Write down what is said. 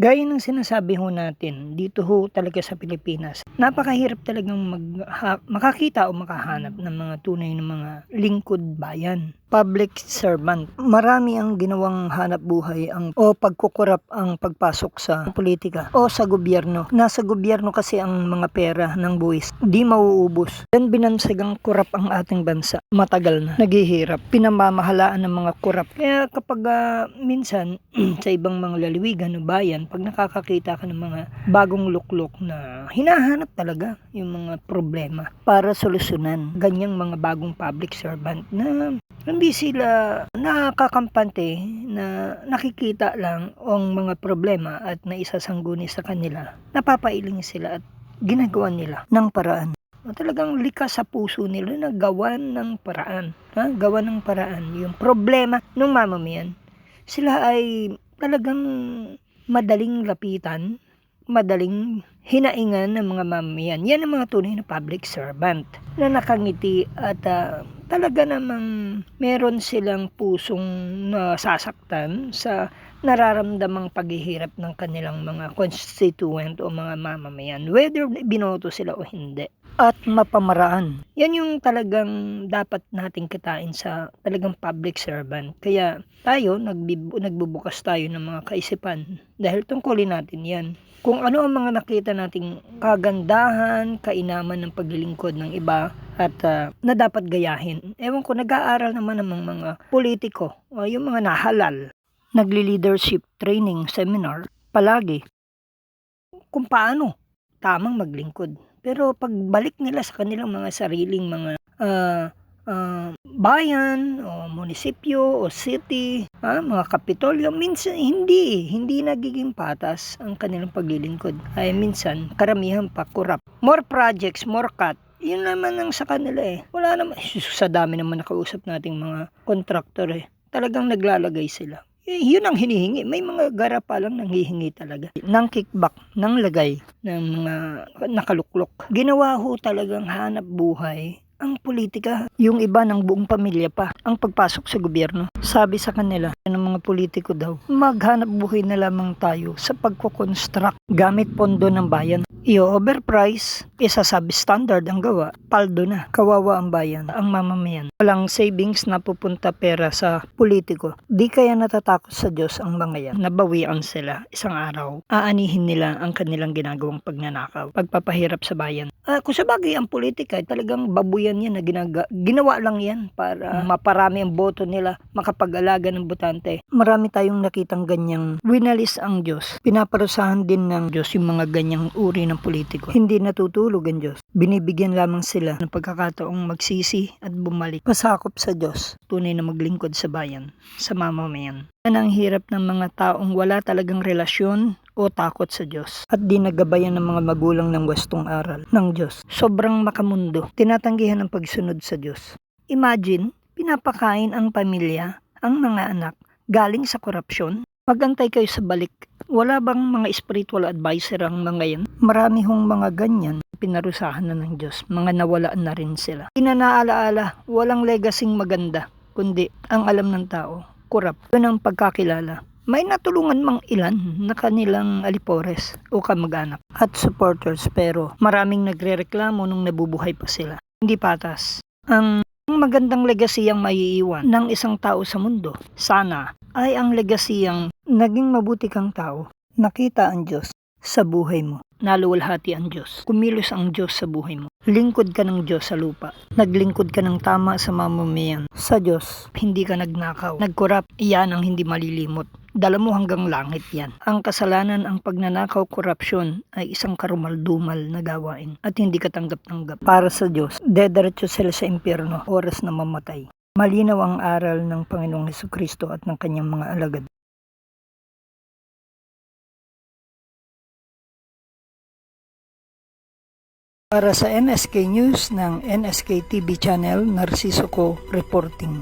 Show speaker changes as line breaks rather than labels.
Gaya ng sinasabi ho natin, dito ho talaga sa Pilipinas, napakahirap talagang mag, ha- makakita o makahanap ng mga tunay na mga lingkod bayan. Public servant. Marami ang ginawang hanap buhay ang, o pagkukurap ang pagpasok sa politika o sa gobyerno. Nasa gobyerno kasi ang mga pera ng buwis. Di mauubos. Yan binansagang kurap ang ating bansa. Matagal na. Naghihirap. Pinamamahalaan ng mga kurap. Kaya kapag ah, minsan sa ibang mga laliwigan o bayan, pag nakakakita ka ng mga bagong luklok na hinahanap talaga yung mga problema para solusyonan. Ganyang mga bagong public servant na hindi sila nakakampante na nakikita lang ang mga problema at naisasangguni sa kanila. Napapailing sila at ginagawa nila ng paraan. Talagang likas sa puso nila na gawan ng paraan. Ha? Gawan ng paraan. Yung problema ng mamamayan, sila ay talagang madaling lapitan, madaling hinaingan ng mga mamamayan. Yan ang mga tunay na public servant na nakangiti at ah, talaga namang meron silang pusong nasasaktan sa nararamdamang paghihirap ng kanilang mga constituent o mga mamamayan, whether binoto sila o hindi at mapamaraan. Yan yung talagang dapat nating kitain sa talagang public servant. Kaya tayo, nagbib- nagbubukas tayo ng mga kaisipan dahil tungkulin natin yan. Kung ano ang mga nakita nating kagandahan, kainaman ng paglilingkod ng iba at ah, na dapat gayahin. Ewan ko, nag-aaral naman ng mga, politiko o yung mga nahalal. Nagli-leadership training seminar palagi kung paano tamang maglingkod. Pero pagbalik nila sa kanilang mga sariling mga ah, ah, bayan o munisipyo o city, ah, mga kapitolyo, minsan hindi, hindi nagiging patas ang kanilang paglilingkod. Ay minsan, karamihan pa kurap. More projects, more cut. Yun naman ang sa kanila eh. Wala naman, sa dami naman nakausap nating mga kontraktor eh. Talagang naglalagay sila. Eh, yun ang hinihingi. May mga gara pa lang nanghihingi talaga. Nang kickback, nang lagay ng mga nakaluklok. Ginawa ho talagang hanap buhay ang politika. Yung iba ng buong pamilya pa ang pagpasok sa gobyerno. Sabi sa kanila ng mga politiko daw, maghanap buhay na lamang tayo sa pagkoconstruct gamit pondo ng bayan. I-overprice, isa standard ang gawa, paldo na, kawawa ang bayan, ang mamamayan. Walang savings na pupunta pera sa politiko. Di kaya natatakot sa Diyos ang mga yan. Nabawian sila isang araw. Aanihin nila ang kanilang ginagawang pagnanakaw, pagpapahirap sa bayan. Ah, kung sa bagay ang politika, ay talagang babuyan yan na ginaga, ginawa lang yan para maparami ang boto nila, makapag-alaga ng botante. Marami tayong nakitang ganyang winalis ang Diyos. Pinaparusahan din ng Diyos yung mga ganyang uri ng politiko. Hindi natutulog ang Diyos. Binibigyan lamang sila ng pagkakataong magsisi at bumalik. Pasakop sa Diyos. Tunay na maglingkod sa bayan, sa mamamayan. Yan ang hirap ng mga taong wala talagang relasyon o takot sa Diyos at di nagabayan ng mga magulang ng wastong aral ng Diyos. Sobrang makamundo, tinatanggihan ang pagsunod sa Diyos. Imagine, pinapakain ang pamilya, ang mga anak, galing sa korupsyon. Magantay kayo sa balik. Wala bang mga spiritual advisor ang mga yan? Marami hong mga ganyan pinarusahan na ng Diyos. Mga nawalaan na rin sila. Inanaalaala, walang legasing maganda, kundi ang alam ng tao, kurap. Yun ang pagkakilala. May natulungan mang ilan na kanilang alipores o kamag-anak at supporters pero maraming nagrereklamo nung nabubuhay pa sila. Hindi patas. Ang ang magandang legacy ang maiiwan ng isang tao sa mundo, sana, ay ang legacy ang naging mabuti kang tao. Nakita ang Diyos sa buhay mo. Naluwalhati ang Diyos. Kumilos ang Diyos sa buhay mo. Lingkod ka ng Diyos sa lupa. Naglingkod ka ng tama sa mamamayan. Sa Diyos, hindi ka nagnakaw. Nagkurap, iyan ang hindi malilimot. Dala mo hanggang langit yan. Ang kasalanan ang pagnanakaw korupsyon ay isang karumaldumal na gawain at hindi katanggap-tanggap. Para sa Diyos, dederecho sila sa impyerno, oras na mamatay. Malinaw ang aral ng Panginoong Heso Kristo at ng kanyang mga alagad. Para sa NSK News ng NSK TV Channel, Narciso Co. Reporting.